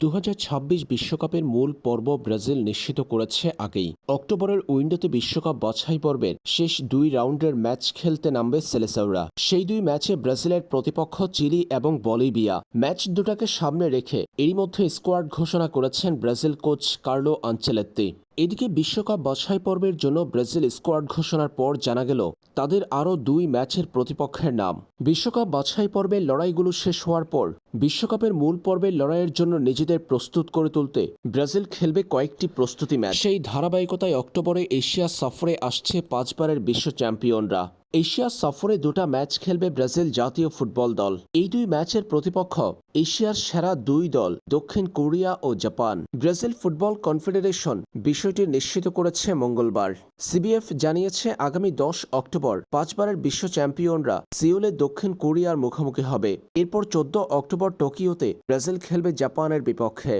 দু বিশ্বকাপের মূল পর্ব ব্রাজিল নিশ্চিত করেছে আগেই। অক্টোবরের উইন্ডোতে বিশ্বকাপ বাছাই পর্বের শেষ দুই রাউন্ডের ম্যাচ খেলতে নামবে সেলেসাউরা। সেই দুই ম্যাচে ব্রাজিলের প্রতিপক্ষ চিলি এবং বলিভিয়া। ম্যাচ দুটাকে সামনে রেখে এরই মধ্যে স্কোয়াড ঘোষণা করেছেন ব্রাজিল কোচ কার্লো আঞ্চেলেত্তি এদিকে বিশ্বকাপ বাছাই পর্বের জন্য ব্রাজিল স্কোয়াড ঘোষণার পর জানা গেল, তাদের আরও দুই ম্যাচের প্রতিপক্ষের নাম। বিশ্বকাপ বাছাই পর্বের লড়াইগুলো শেষ হওয়ার পর, বিশ্বকাপের মূল পর্বের লড়াইয়ের জন্য নিজেদের প্রস্তুত করে তুলতে ব্রাজিল খেলবে কয়েকটি প্রস্তুতি ম্যাচ। সেই ধারাবাহিকতায় অক্টোবরে এশিয়া সফরে আসছে পাঁচবারের বিশ্ব চ্যাম্পিয়নরা। এশিয়া সফরে দুটো ম্যাচ খেলবে ব্রাজিল জাতীয় ফুটবল দল। এই দুই ম্যাচের প্রতিপক্ষ এশিয়ার সেরা দুই দল, দক্ষিণ কোরিয়া ও জাপান। ব্রাজিল ফুটবল কনফেডারেশন বিষয়টি নিশ্চিত করেছে মঙ্গলবার। সিবিএফ জানিয়েছে, আগামী দশ অক্টোবর পাঁচবারের বিশ্ব চ্যাম্পিয়নরা সিওলে দক্ষিণ কোরিয়ার মুখোমুখি হবে। এরপর চোদ্দ অক্টোবর টোকিওতে ব্রাজিল খেলবে জাপানের বিপক্ষে।